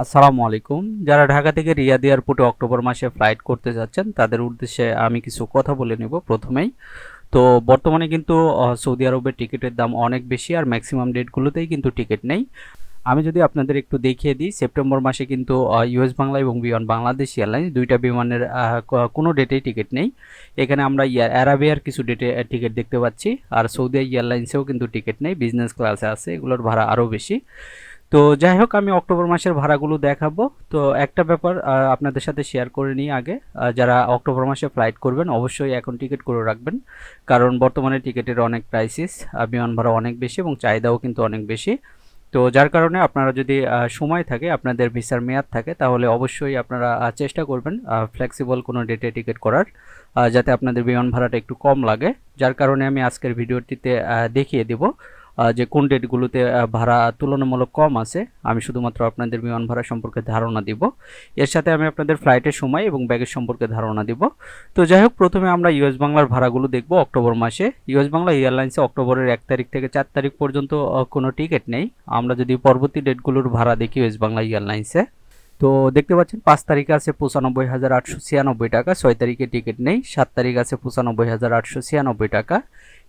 আসসালামু আলাইকুম। যারা ঢাকা থেকে রিয়াদ এয়ারপোর্টে অক্টোবর মাসে ফ্লাইট করতে যাচ্ছেন, তাদের উদ্দেশ্যে আমি কিছু কথা বলে নেব প্রথমেই। তো বর্তমানে কিন্তু সৌদি আরবের টিকিটের দাম অনেক বেশি আর ম্যাক্সিমাম ডেটগুলোতেই কিন্তু টিকিট নেই। আমি যদি আপনাদের একটু দেখিয়ে দিই, সেপ্টেম্বর মাসে কিন্তু ইউএস বাংলা এবং বিমান বাংলাদেশ এয়ারলাইন্স দুইটা বিমানের কোনো ডেটেই টিকিট নেই। এখানে আমরা অ্যারাবিয়ার কিছু ডেটে টিকিট দেখতে পাচ্ছি। আর সৌদি এয়ারলাইন্সেও কিন্তু টিকিট নেই বিজনেস ক্লাসে আছে, এগুলোর ভাড়া আরও বেশি। তো যাই হোক, আমি অক্টোবর মাসের ভাড়াগুলো দেখাবো। তো একটা ব্যাপার আপনাদের সাথে শেয়ার করে নিই আগে। যারা অক্টোবর মাসে ফ্লাইট করবেন, অবশ্যই এখন টিকিট করে রাখবেন। কারণ বর্তমানে টিকিটের অনেক প্রাইসিস বিমান ভাড়া অনেক বেশি এবং চাহিদাও কিন্তু অনেক বেশি। তো যার কারণে আপনারা যদি সময় থাকে, আপনাদের ভিসার মেয়াদ থাকে, তাহলে অবশ্যই আপনারা চেষ্টা করবেন ফ্লেক্সিবল কোনো ডেটে টিকিট করার যাতে আপনাদের বিমান ভাড়াটা একটু কম লাগে। যার কারণে আমি আজকের ভিডিওটিতে দেখিয়ে দেব। যে কোন ডেটগুলোতে ভাড়া তুলনামূলক কম আছে, আমি শুধুমাত্র আপনাদের বিমান ভাড়া সম্পর্কে ধারণা দিব। এর সাথে আমি আপনাদের ফ্লাইটের সময় এবং ব্যাগের সম্পর্কে ধারণা দিব। তো যাই হোক প্রথমে আমরা ইউএস বাংলার ভাড়াগুলো দেখব অক্টোবর মাসে। ইউএস বাংলা এয়ারলাইন্সে অক্টোবরের এক তারিখ থেকে চার তারিখ পর্যন্ত কোনো টিকিট নেই। আমরা যদি পরবর্তী ডেটগুলোর ভাড়া দেখি ইউএস বাংলা এয়ারলাইন্সে তো দেখতে পাচ্ছেন, পাঁচ তারিখ আছে পঁচানব্বই হাজার আটশো ছিয়ানব্বই টাকা, ছয় তারিখে টিকিট নেই, সাত তারিখ আছে পঁচানব্বই হাজার আটশো ছিয়ানব্বই টাকা।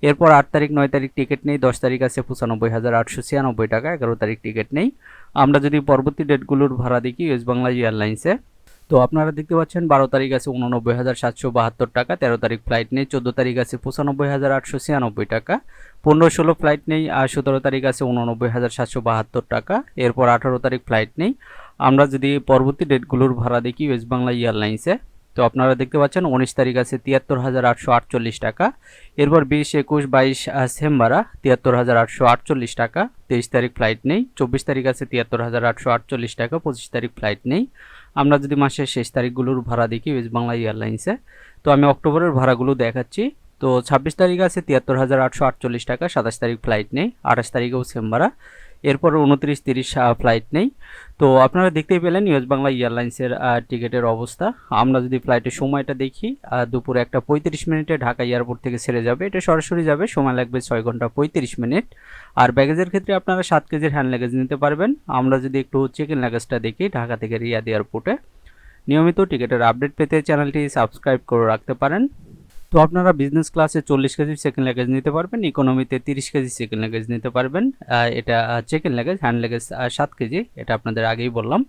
এরপর আট তারিখ, নয় তারিখ টিকিট নেই, দশ তারিখ আছে পঁচানব্বই হাজার আটশো ছিয়ানব্বই টাকা, এগারো তারিখ টিকিট নেই। আমরা যদি পরবর্তী ডেটগুলোর ভাড়া দেখি ওয়েস্ট বাংলা এয়ারলাইন্সে তো আপনারা দেখতে পাচ্ছেন বারো তারিখ আছে উননব্বই হাজার সাতশো বাহাত্তর টাকা, তেরো তারিখ ফ্লাইট নেই, চোদ্দ তারিখ আছে পঁচানব্বই হাজার আটশো ছিয়ানব্বই টাকা, পনেরো ষোলো ফ্লাইট নেই, আর সতেরো তারিখ আছে উননব্বই হাজার সাতশো বাহাত্তর টাকা, এরপর আঠারো তারিখ ফ্লাইট নেই। আমরা যদি পরবর্তী ডেটগুলোর ভাড়া দেখি ওয়েস্ট বাংলা এয়ারলাইন্সে তো আপনারা দেখতে পাচ্ছেন উনিশ তারিখ আছে তিয়াত্তর হাজার আটশো আটচল্লিশ টাকা, এরপর বিশ, একুশ, বাইশ সেম্বারা তিয়াত্তর হাজার আটশো আটচল্লিশ টাকা, তেইশ তারিখ ফ্লাইট নেই, চব্বিশ তারিখ আছে তিয়াত্তর হাজার আটশো আটচল্লিশ টাকা, পঁচিশ তারিখ ফ্লাইট নেই। আমরা যদি মাসের শেষ তারিখগুলোর ভাড়া দেখি ওয়েস্ট বাংলা এয়ারলাইন্সে, তো আমি অক্টোবরের ভাড়াগুলো দেখাচ্ছি। তো ছাব্বিশ তারিখ আছে তিয়াত্তর হাজার আটশো আটচল্লিশ টাকা, সাতাশ তারিখ ফ্লাইট নেই, আঠাশ তারিখেও সেম্বারা এরপর উনত্রিশ, তিরিশ ফ্লাইট নেই। তো আপনারা দেখতেই পেলেন ইউএস বাংলা এয়ারলাইন্সের টিকিটের অবস্থা। আমরা যদি ফ্লাইটের সময়টা দেখি দুপুরে একটা পঁয়ত্রিশ মিনিটে ঢাকা এয়ারপোর্ট থেকে ছেড়ে যাবে। এটা সরাসরি যাবে, সময় লাগবে ছয় ঘণ্টা পঁয়ত্রিশ মিনিট। আর ব্যাগেজের ক্ষেত্রে আপনারা সাত কেজির হ্যান্ড লাগেজ নিতে পারবেন। আমরা যদি একটু চেক ইন লাগেজটা দেখি, ঢাকা থেকে রিয়াদ এয়ারপোর্টে নিয়মিত টিকিটের আপডেট পেতে চ্যানেলটি সাবস্ক্রাইব করে রাখতে পারেন। তো আপনারা বিজনেস ক্লাসে চল্লিশ কেজি সেকেন্ড লাগেজ নিতে পারবেন ইকোনমিতে তিরিশ কেজি সেকেন্ড লাগেজ নিতে পারবেন। এটা check in luggage hand luggage সাত কেজি, এটা আপনাদের আগেই বললাম।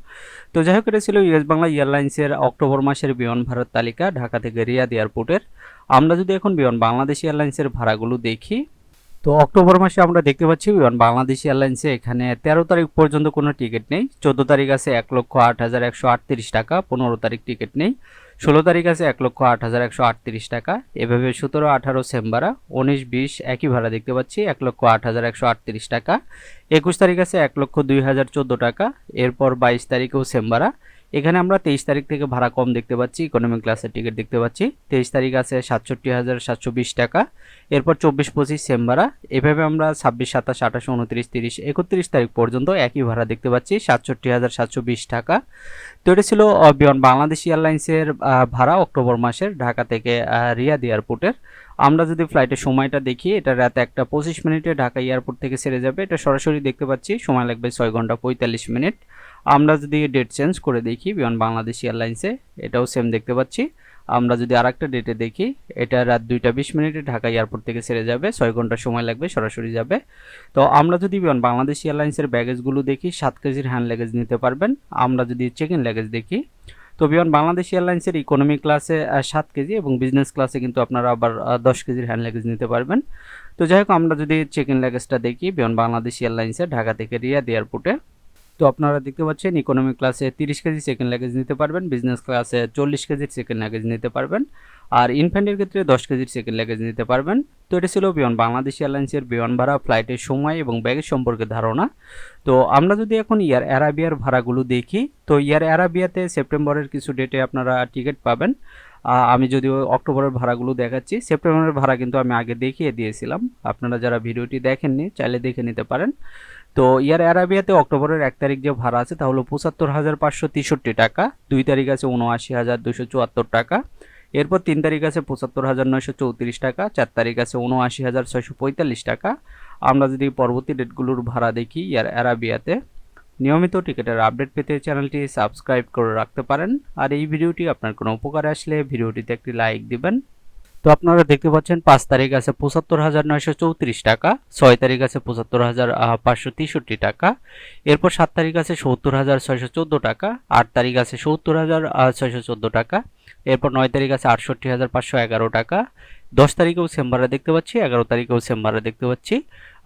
তো যাই হোক, এটা ছিল ইউএস বাংলা এয়ারলাইন্সের অক্টোবর মাসের বিমান ভাড়ার তালিকা, ঢাকা থেকে রিয়াদ এয়ারপোর্টের। আমরা যদি এখন বিমান, বাংলাদেশ এয়ারলাইন্সের ভাড়াগুলো দেখি, তো অক্টোবর মাসে আমরা দেখতে পাচ্ছি বিমান, বাংলাদেশ এয়ারলাইন্সে এখানে তেরো তারিখ পর্যন্ত কোনো টিকিট নেই, চোদ্দ তারিখ আছে এক লক্ষ আট হাজার একশো আটত্রিশ টাকা, পনেরো তারিখ টিকিট নেই। ষোলো তারিখ আছে এক লক্ষ আট হাজার একশো আটত্রিশ টাকা। এভাবে সতেরো, আঠারো সেম্বারা উনিশ, বিশ একই ভাড়া দেখতে পাচ্ছি, এক লক্ষ আট হাজার একশো আটত্রিশ টাকা। একুশ তারিখ আছে এক লক্ষ দুই হাজার চোদ্দ টাকা। এরপর বাইশ তারিখেও সেম্বারা এখানে আমরা তেইশ তারিখ থেকে ভাড়া কম দেখতে পাচ্ছি ইকোনমিক ক্লাসের টিকিট দেখতে পাচ্ছি। তেইশ তারিখ আছে সাতষট্টি হাজার সাতশো বিশ টাকা। এরপর চব্বিশ, পঁচিশ সেম্বারা এভাবে আমরা ছাব্বিশ, সাতাশ, আঠাশ, উনত্রিশ, তিরিশ, একত্রিশ তারিখ পর্যন্ত একই ভাড়া দেখতে পাচ্ছি, সাতষট্টি হাজার সাতশো বিশ টাকা। তো এটা ছিল বিমান বাংলাদেশ এয়ারলাইন্সের ভাড়া অক্টোবর মাসের ঢাকা থেকে রিয়াদ এয়ারপোর্টের আমরা যদি ফ্লাইটের সময়টা দেখি, এটা রাত একটা পঁচিশ মিনিটে ঢাকা এয়ারপোর্ট থেকে ছেড়ে যাবে। এটা সরাসরি দেখতে পাচ্ছি, সময় লাগবে ছয় ঘণ্টা পঁয়তাল্লিশ মিনিট। আমরা যদি ডেট চেঞ্জ করে দেখি বিমান বাংলাদেশ এয়ারলাইন্সে এটাও সেম দেখতে পাচ্ছি। আমরা যদি আরেকটা ডেটে দেখি, এটা রাত দুইটা বিশ মিনিটে ঢাকা এয়ারপোর্ট থেকে ছেড়ে যাবে, ছয় ঘণ্টা সময় লাগবে, সরাসরি যাবে। তো আমরা যদি বিমান বাংলাদেশ এয়ারলাইন্সের ব্যাগেজগুলো দেখি, সাত কেজির হ্যান্ড লাগেজ নিতে পারবেন। আমরা যদি চেক ইন লাগেজ দেখি তো বিমান বাংলাদেশ এয়ারলাইন্সের ইকোনমি ক্লাসে সাত কেজি এবং বিজনেস ক্লাসে কিন্তু আপনারা আবার দশ কেজির হ্যান্ড লাগেজ নিতে পারবেন। তো যাই হোক, আমরা যদি চেক ইন লাগেজটা দেখি, বিমান বাংলাদেশ এয়ারলাইন্সে ঢাকা থেকে রিয়াদ এয়ারপোর্টে। তো আপনারা দেখতে পাচ্ছেন ইকোনমি ক্লাসে তিরিশ কেজি সেকেন্ড লাগেজ নিতে পারবেন বিজনেস ক্লাসে চল্লিশ কেজির সেকেন্ড লাগেজ নিতে পারবেন, আর ইনফ্যান্টের ক্ষেত্রে দশ কেজির সেকেন্ড লাগেজ নিতে পারবেন। তো এটা ছিল বিমান, বাংলাদেশ এয়ারলাইন্সের বিমান ভাড়া ফ্লাইটের সময় এবং ব্যাগের সম্পর্কে ধারণা। তো আমরা যদি এখন ইয়ার অ্যারাবিয়ার ভাড়াগুলো দেখি, তো ইয়ার অ্যারাবিয়াতে সেপ্টেম্বরের কিছু ডেটে আপনারা টিকিট পাবেন। আমি যদিও অক্টোবরের ভাড়াগুলো দেখাচ্ছি সেপ্টেম্বরের ভাড়া কিন্তু আমি আগে দেখিয়ে দিয়েছিলাম। আপনারা যারা ভিডিওটি দেখেননি, চাইলে দেখে নিতে পারেন। তো ইয়ার অ্যারাবিয়াতে অক্টোবরের এক তারিখ যে ভাড়া আছে, তা হলো পঁচাত্তর হাজার পাঁচশো তেষট্টি টাকা, দুই তারিখ আছে উনআশি হাজার দুশো চুয়াত্তর টাকা, এরপর তিন তারিখ আছে পঁচাত্তর হাজার নয়শো চৌত্রিশ টাকা, চার তারিখ আছে উনআশি হাজার ছয়শো পঁয়তাল্লিশ টাকা। আমরা যদি পরবর্তী ডেটগুলোর ভাড়া দেখি ইয়ার অ্যারাবিয়াতে, নিয়মিত টিকিটের আপডেট পেতে চ্যানেলটি সাবস্ক্রাইব করে রাখতে পারেন। আর এই ভিডিওটি আপনার কোনো উপকারে আসলে ভিডিওটিতে একটি লাইক দিবেন। তো আপনারা দেখতে পাচ্ছেন পাঁচ তারিখ আছে পঁচাত্তর হাজার নয়শো চৌত্রিশ টাকা, ছয় তারিখ আছে পঁচাত্তর হাজার পাঁচশো তেষট্টি টাকা, এরপর সাত তারিখ আছে সত্তর হাজার ছয়শো চোদ্দ টাকা, আট তারিখ আছে সত্তর হাজার ছয়শো চোদ্দ টাকা, এরপর নয় তারিখ আছে আটষট্টি হাজার পাঁচশো এগারো টাকা, দশ তারিখেও চেম্বারে দেখতে পাচ্ছি, এগারো তারিখেও চেম্বারে দেখতে পাচ্ছি।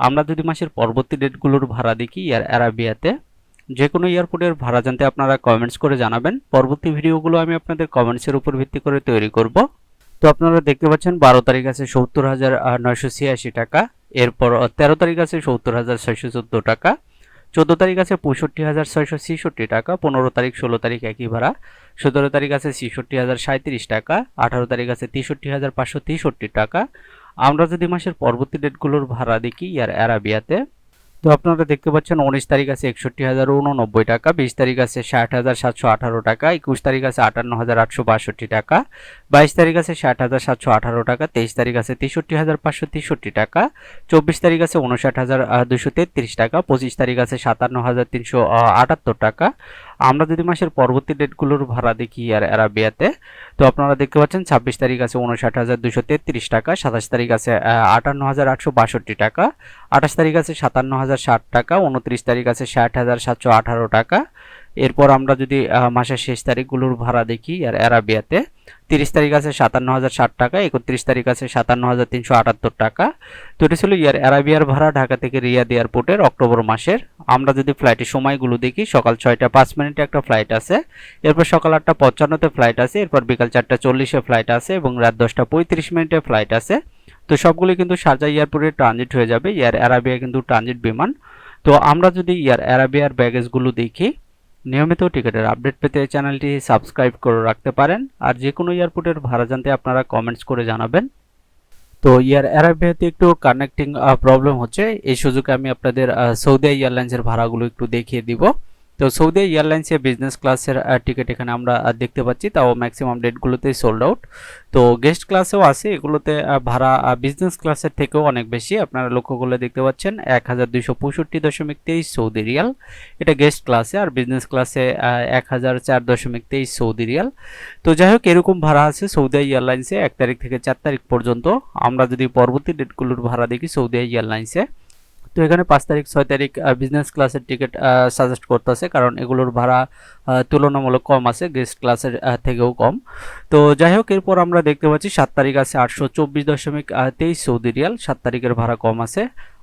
আমরা যদি মাসের পরবর্তী ডেটগুলোর ভাড়া দেখি এয়ার অ্যারাবিয়াতে, যে কোনো এয়ারপোর্টের ভাড়া জানতে আপনারা কমেন্টস করে জানাবেন। পরবর্তী ভিডিওগুলো আমি আপনাদের কমেন্টসের উপর ভিত্তি করে তৈরি করব। তো আপনারা দেখতে পাচ্ছেন, বারো তারিখ আছে সত্তর হাজার নয়শো ছিয়াশি টাকা। এরপর তেরো তারিখ আছে সত্তর হাজার ছয়শো চোদ্দ টাকা। চোদ্দ তারিখ আছে পঁয়ষট্টি হাজার ছয়শো ছেষট্টি টাকা। পনেরো তারিখ, ষোলো তারিখ একই ভাড়া। সতেরো তারিখ আছে ছেষট্টি হাজার সাঁত্রিশ টাকা। আঠারো তারিখ আছে তেষট্টি হাজার পাঁচশো তেষট্টি টাকা। আমরা যদি মাসের পরবর্তী ডেটগুলোর ভাড়া দেখি, ইয়ার অ্যারাবিয়াতে তো আপনারা দেখতে পাচ্ছেন উনিশ তারিখ আছে একষট্টি হাজার উননব্বই টাকা, বিশ তারিখ আছে ষাট হাজার সাতশো আঠারো টাকা, একুশ তারিখ আছে আটান্ন হাজার আটশো বাষট্টি টাকা, বাইশ তারিখ আছে ষাট হাজার সাতশো আঠারো টাকা, তেইশ তারিখ আছে তেষট্টি হাজার পাঁচশো তেষট্টি টাকা, চব্বিশ তারিখ আছে উনষাট হাজার দুশো তেত্রিশ টাকা, পঁচিশ তারিখ আছে সাতান্ন হাজার তিনশো আটাত্তর টাকা আমরা যদি মাসের পরবর্তী ডেটগুলোর ভাড়া দেখি আর অ্যারাবিয়াতে তো আপনারা দেখতে পাচ্ছেন ছাব্বিশ তারিখ আছে উনষাট হাজার দুশো তেত্রিশ টাকা, সাতাশ তারিখ আছে আটান্ন হাজার আটশো বাষট্টি টাকা, আঠাশ তারিখ আছে সাতান্ন হাজার ষাট টাকা, উনত্রিশ তারিখ আছে ষাট হাজার সাতশো আঠারো টাকা এরপর আমরা যদি মাসের শেষ তারিখগুলোর ভাড়া দেখি, আর অ্যারাবিয়াতে, তিরিশ তারিখ আছে সাতান্ন হাজার ষাট টাকা, একত্রিশ তারিখ আছে সাতান্ন হাজার তিনশো আটাত্তর টাকা। তো এটা ছিল ইয়ার অ্যারাবিয়ার ভাড়া ঢাকা থেকে রিয়াদ এয়ারপোর্টের অক্টোবর মাসের। আমরা যদি ফ্লাইটের সময়গুলো দেখি, সকাল ছয়টা পাঁচ মিনিটে একটা ফ্লাইট আছে, এরপর সকাল আটটা পঞ্চান্নতে ফ্লাইট আছে, এরপর বিকাল চারটা চল্লিশে ফ্লাইট আছে, এবং রাত দশটা পঁয়ত্রিশ মিনিটে ফ্লাইট আছে। তো সবগুলি কিন্তু সারজা এয়ারপোর্টে ট্রানজিট হয়ে যাবে, ইয়ার অ্যারাবিয়া কিন্তু ট্রানজিট বিমান। তো আমরা যদি ইয়ার অ্যারাবিয়ার ব্যাগেজগুলো দেখি নিয়মিত টিকিটের আপডেট পেতে চ্যানেলটি সাবস্ক্রাইব করে রাখতে পারেন আর যে কোনো এয়ারপোর্টের ভাড়া জানতে আপনারা কমেন্টস করে জানাবেন। তো ইয়ার অ্যারাবিয়াতে একটু কানেক্টিং প্রবলেম হচ্ছে। এই সুযোগে আমি আপনাদের সৌদি এয়ারলাইন্সের ভাড়াগুলো একটু দেখিয়ে দিব। তো সৌদি এয়ারলাইন্সে বিজনেস ক্লাসের টিকিট এখানে আমরা দেখতে পাচ্ছি। তাও ম্যাক্সিমাম ডেটগুলোতেই সোল্ড আউট তো গেস্ট ক্লাসেও আছে। এগুলোতে ভাড়া বিজনেস ক্লাসের থেকেও অনেক বেশি। আপনারা লক্ষ্য করলে দেখতে পাচ্ছেন, এক হাজার দুইশো পঁয়ষট্টি দশমিক তেইশ সৌদি রিয়াল। এটা গেস্ট ক্লাসে আর বিজনেস ক্লাসে এক হাজার চার দশমিক তেইশ সৌদি রিয়াল। তো যাই হোক, এরকম ভাড়া আছে সৌদি এয়ারলাইন্সে, এক তারিখ থেকে চার তারিখ পর্যন্ত। আমরা যদি পরবর্তী ডেটগুলোর ভাড়া দেখি সৌদি এয়ারলাইন্সে তো এখানে পাঁচ তারিখ, ছয় তারিখ বিজনেস ক্লাসের টিকিট সাজেস্ট করতেছে। কারণ এগুলোর ভাড়া তুলনামূলক কম আছে গেস্ট ক্লাসের থেকেও কম। তো যাই হোক, এরপর আমরা দেখতে পাচ্ছি সাত তারিখ আছে আটশো চব্বিশ দশমিক তেইশ সৌদি রিয়াল। সাত তারিখের ভাড়া কম আছে।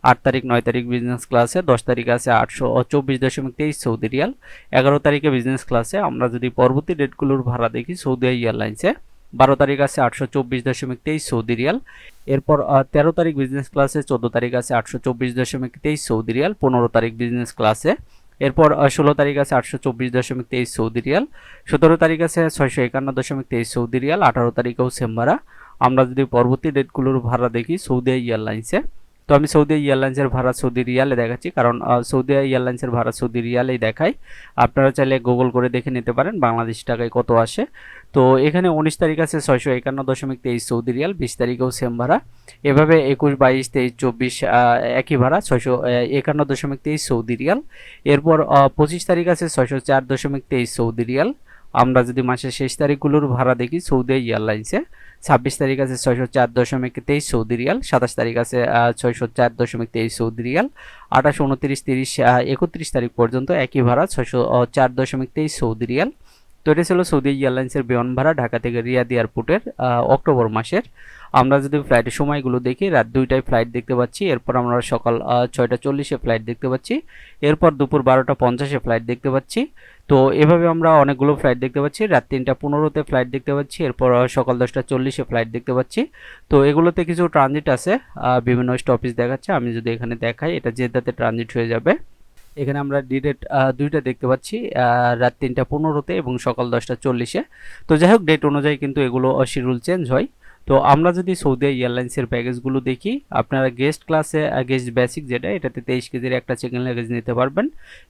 আট তারিখ, নয় তারিখ বিজনেস ক্লাসে দশ তারিখ আছে আটশো চব্বিশ দশমিক তেইশ সৌদি রিয়াল। এগারো তারিখে বিজনেস ক্লাসে আমরা যদি পরবর্তী ডেটগুলোর ভাড়া দেখি সৌদি এয়ারলাইন্সে বারো তারিখ আছে আটশো চব্বিশ দশমিক তেইশ সৌদি রিয়াল। এরপর তেরো তারিখ বিজনেস ক্লাসে চোদ্দ তারিখ আছে আটশো চব্বিশ দশমিক তেইশ সৌদি রিয়াল, পনেরো তারিখ বিজনেস ক্লাসে এরপর ষোলো তারিখ আছে আটশো চব্বিশ দশমিক তেইশ সৌদি রিয়াল, সতেরো তারিখ আছে ছয়শো একান্ন দশমিক তেইশ সৌদি রিয়াল, আঠারো তারিখেও সেম ভাড়া আমরা যদি পরবর্তী ডেটগুলোর ভাড়া দেখি, সৌদি এয়ারলাইন্সে তো আমি সৌদি এয়ারলাইন্সের ভাড়া সৌদি রিয়ালে দেখাচ্ছি। কারণ সৌদি এয়ারলাইন্সের ভাড়া সৌদি রিয়ালেই দেখাই। আপনারা চাইলে গুগল করে দেখে নিতে পারেন বাংলাদেশ টাকায় কত আসে। তো এখানে উনিশ তারিখ আছে ছয়শো একান্ন দশমিক তেইশ সৌদি রিয়াল, বিশ তারিখেও সেম ভাড়া। এভাবে একুশ, বাইশ, তেইশ, চব্বিশ একই ভাড়া, ছয়শো একান্ন দশমিক তেইশ সৌদি রিয়াল। এরপর পঁচিশ তারিখ আছে ছয়শো চার দশমিক তেইশ সৌদি রিয়াল। আমরা যদি মাসের শেষ তারিখগুলোর ভাড়া দেখি, সৌদি এয়ারলাইন্সে ছাব্বিশ তারিখ আছে ছয়শো চার দশমিক তেইশ সৌদি রিয়াল, সাতাশ তারিখ আছে ছয়শো চার দশমিক তেইশ সৌদি রিয়াল, আঠাশ, উনত্রিশ, তিরিশ একত্রিশ তারিখ পর্যন্ত একই ভাড়া, ছয়শো চার দশমিক তেইশ সৌদি রিয়াল। তো এটা ছিল সৌদি এয়ারলাইন্সের বিমান ভাড়া ঢাকা থেকে রিয়াদ এয়ারপোর্টের অক্টোবর মাসের। আমরা যদি ফ্লাইটের সময়গুলো দেখি, রাত দুইটায় ফ্লাইট দেখতে পাচ্ছি, এরপর আমরা সকাল ছয়টা চল্লিশে ফ্লাইট দেখতে পাচ্ছি, এরপর দুপুর বারোটা পঞ্চাশে ফ্লাইট দেখতে পাচ্ছি। তো এভাবে আমরা অনেকগুলো ফ্লাইট দেখতে পাচ্ছি, রাত তিনটা পনেরোতে ফ্লাইট দেখতে পাচ্ছি, এরপর সকাল দশটা চল্লিশে ফ্লাইট দেখতে পাচ্ছি। তো এগুলোতে কিছু ট্রানজিট আছে বিভিন্ন স্টপেজ দেখাচ্ছে, আমি যদি এখানে দেখাই, এটা জেদ্দাতে ট্রানজিট হয়ে যাবে। এখানে আমরা ডিডেট দুইটা দেখতে পাচ্ছি রাত তিনটা পনেরোতে এবং সকাল দশটা চল্লিশে। তো যাই হোক ডেট অনুযায়ী কিন্তু এগুলো শিডিউল চেঞ্জ হয়। তো আমরা যদি সৌদি এয়ারলাইন্সের প্যাকেজগুলো দেখি, আপনারা গেস্ট ক্লাসে গেস্ট বেসিক যেটা, এটাতে তেইশ কেজির একটা চিকেন লেগেজ নিতে পারবেন।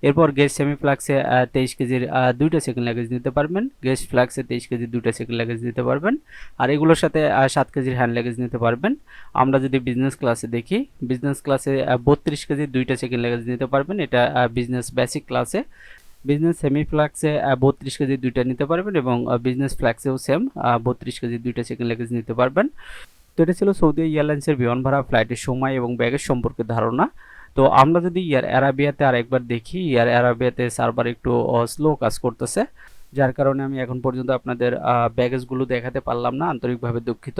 এরপর গেস্ট সেমি ফ্লাক্সে তেইশ কেজির দুইটা চিকেন লেগেজ নিতে পারবেন। গেস্ট ফ্লাক্সে তেইশ কেজির দুইটা চিকেন লেগেজ নিতে পারবেন। আর এগুলোর সাথে সাত কেজির হ্যান্ড লেগেজ নিতে পারবেন। আমরা যদি বিজনেস ক্লাসে দেখি বিজনেস ক্লাসে বত্রিশ কেজির দুইটা চিকেন লেগেজ নিতে পারবেন। এটা বিজনেস বেসিক ক্লাসে বিজনেস সেমি ফ্ল্যাক্সে বত্রিশ কেজি দুইটা নিতে পারবেন এবং বিজনেস ফ্ল্যাক্সেও সেম বত্রিশ কেজি দুইটা চিকেন লেগেজ নিতে পারবেন। তো এটা ছিল সৌদি এয়ারলাইন্সের বিমান ভাড়া ফ্লাইটের সময় এবং ব্যাগের সম্পর্কে ধারণা। তো আমরা যদি ইয়ার অ্যারাবিয়াতে আরেকবার দেখি, ইয়ার অ্যারাবিয়াতে সার্ভার একটু স্লো কাজ করতেছে। যার কারণে আমি এখন পর্যন্ত আপনাদের ব্যাগেজগুলো দেখাতে পারলাম না, আন্তরিকভাবে দুঃখিত।